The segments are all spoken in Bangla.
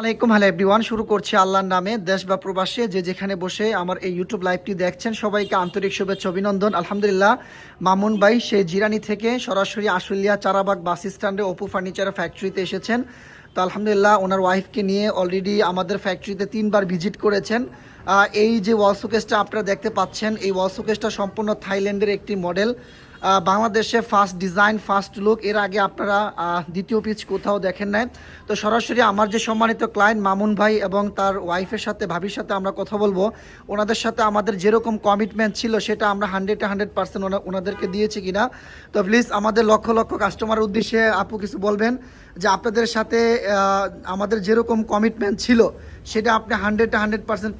আলাইকুম, হ্যালো এভরিওয়ান। শুরু করছি আল্লাহর নামে। দেশ বা প্রবাসে যে যেখানে বসে আমার এই ইউটিউব লাইভটি দেখছেন, সবাইকে আন্তরিক শুভেচ্ছা, অভিনন্দন। আলহামদুলিল্লাহ, মামুন ভাই, সেই জিরানি থেকে সরাসরি আশুলিয়া চারাবাগ বাস স্ট্যান্ডে অপু ফার্নিচার ফ্যাক্টরিতে এসেছেন। তো আলহামদুলিল্লাহ, ওনার ওয়াইফকে নিয়ে অলরেডি আমাদের ফ্যাক্টরিতে তিনবার ভিজিট করেছেন। এই যে ওয়াল শোকেসটা আপনারা দেখতে পাচ্ছেন, এই ওয়াল শোকেসটা সম্পূর্ণ থাইল্যান্ডের একটি মডেল বাংলাদেশে ফার্স্ট ডিজাইন ফার্স্ট লুক এর আগে আপনারা দ্বিতীয় পিচ কোথাও দেখেন নাই। তো সরাসরি আমার যে সম্মানিত ক্লায়েন্ট মামুন ভাই এবং তার ওয়াইফের সাথে, ভাবির সাথে আমরা কথা বলব। ওনাদের সাথে আমাদের যেরকম কমিটমেন্ট ছিল, সেটা আমরা হান্ড্রেড হান্ড্রেড পার্সেন্ট ওনাদেরকে দিয়েছি কিনা। তো প্লিজ আমাদের লক্ষ লক্ষ কাস্টমার উদ্দেশ্যে আপু কিছু বলবেন, যে আপনাদের সাথে আমাদের যেরকম কমিটমেন্ট ছিল, সেটা আপনি হান্ড্রেড হান্ড্রেড পার্সেন্ট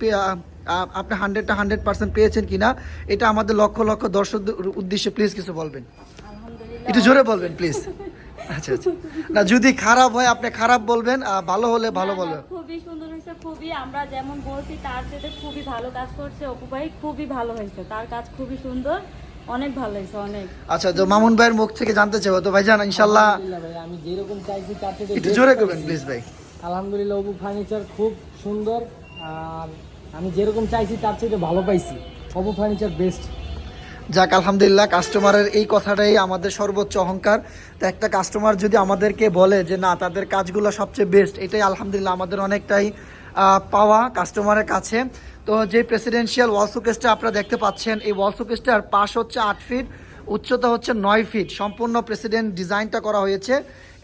আপনি হান্ড্রেডটা হান্ড্রেড পার্সেন্ট পেয়েছেন কিনা এটা আমাদের লক্ষ লক্ষ দর্শকদের উদ্দেশ্যে প্লিজ কিছু বলবেন। আলহামদুলিল্লাহ। একটু জোরে বলবেন প্লিজ আচ্ছা আচ্ছা। না যদি খারাপ হয় আপনি খারাপ বলবেন আর ভালো হলে ভালো বলবেন। খুবই সুন্দর হয়েছে খুবই আমরা যেমন বলছি তার সাথে খুবই ভালো কাজ করছে অপু ভাই খুবই ভালো হয়েছে তার কাজ খুবই সুন্দর অনেক ভালো হয়েছে অনেক। আচ্ছা তো মামুন ভাইয়ের মুখ থেকে জানতে চাইব তো ভাইজান ইনশাল্লাহ আলহামদুলিল্লাহ ভাই আমি যেরকম চাইছি তার থেকে একটু জোরে করবেন প্লিজ ভাই। আলহামদুলিল্লাহ অবু ফার্নিচার খুব সুন্দর আর আমি যেরকম চাইছি, তার থেকে ভালো পাইছি। অবু ফার্নিচার বেস্ট যাক, আলহামদুলিল্লাহ কাস্টমারের এই কথাটাই আমাদের সর্বোচ্চ অহংকার। তো একটা কাস্টমার যদি আমাদেরকে বলে যে, না, তাদের কাজগুলো সবচেয়ে বেস্ট এটাই আলহামদুলিল্লাহ আমাদের অনেকটাই পাওয়া কাস্টমারের কাছে। তো যে প্রেসিডেন্সিয়াল ওয়াল শোকেসটা আপনারা দেখতে পাচ্ছেন, এই ওয়াল শোকেসটার পাশ হচ্ছে আট ফিট উচ্চতা হচ্ছে নয় ফিট সম্পূর্ণ প্রেসিডেন্ট ডিজাইনটা করা হয়েছে।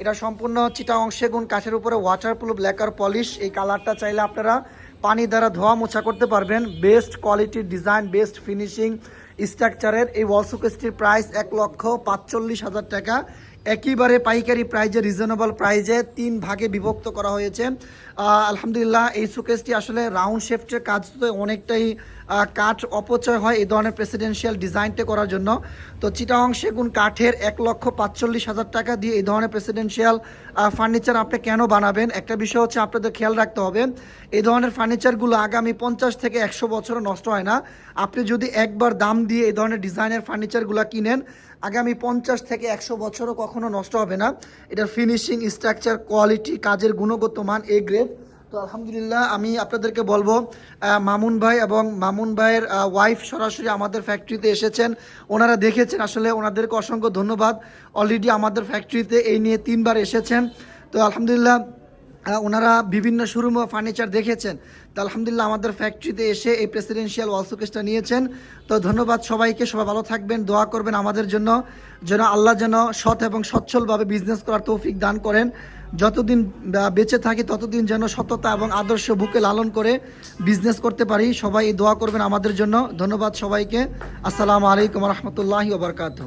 এটা সম্পূর্ণ চিটাং সেগুন কাঠের উপরে ওয়াটার প্রুফ লেকার পলিশ এই কালারটা চাইলে আপনারা পানি দ্বারা ধোয়া মোছা করতে পারবেন। বেস্ট কোয়ালিটির ডিজাইন, বেস্ট ফিনিশিং স্ট্রাকচারের এই ওয়াল প্রাইস এক লক্ষ পাঁচচল্লিশ হাজার টাকা। একইবারে পাইকারি প্রাইজে রিজনেবল প্রাইজে তিন ভাগে বিভক্ত করা হয়েছে। আলহামদুলিল্লাহ, এই শোকেসটি আসলে রাউন্ড শেফটের কাজ তো অনেকটাই কাঠ অপচয় হয় এই ধরনের প্রেসিডেন্সিয়াল ডিজাইনটা করার জন্য। তো চিটাং সেগুন কাঠের এক লক্ষ পাঁচচল্লিশ হাজার টাকা দিয়ে এই ধরনের প্রেসিডেন্সিয়াল ফার্নিচার আপনি কেন বানাবেন? একটা বিষয় হচ্ছে আপনাদের খেয়াল রাখতে হবে, এই ধরনের ফার্নিচারগুলো আগামী পঞ্চাশ থেকে একশো বছরও নষ্ট হয় না। আপনি যদি একবার দাম দিয়ে এই ধরনের ডিজাইনের ফার্নিচারগুলো কিনেন আগামী পঞ্চাশ থেকে একশো বছরও কখনো নষ্ট হবে না। এটার ফিনিশিং স্ট্রাকচার কোয়ালিটি কাজের গুণগত মান এ গ্রেড তো আলহামদুলিল্লাহ, আমি আপনাদেরকে বলব মামুন ভাই এবং মামুন ভাইয়ের ওয়াইফ সরাসরি আমাদের ফ্যাক্টরিতে এসেছেন। ওনারা দেখেছেন আসলে ওনাদেরকে অসংখ্য ধন্যবাদ। অলরেডি আমাদের ফ্যাক্টরিতে এই নিয়ে তিনবার এসেছেন। তো আলহামদুলিল্লাহ ওনারা বিভিন্ন শোরুম ও ফার্নিচার দেখেছেন। তো আলহামদুলিল্লাহ আমাদের ফ্যাক্টরিতে এসে এই প্রেসিডেন্সিয়াল ওয়াল শোকেসটা নিয়েছেন। তো ধন্যবাদ সবাইকে, সবাই ভালো থাকবেন, দোয়া করবেন আমাদের জন্য। যেন আল্লাহ যেন সৎ এবং সচ্ছলভাবে বিজনেস করার তৌফিক দান করেন। যতদিন বেঁচে থাকি, ততদিন যেন সততা এবং আদর্শ বুকে লালন করে বিজনেস করতে পারি। সবাই দোয়া করবেন আমাদের জন্য। ধন্যবাদ সবাইকে। আসসালামু আলাইকুম রহমতুল্লাহি ওবরকাতু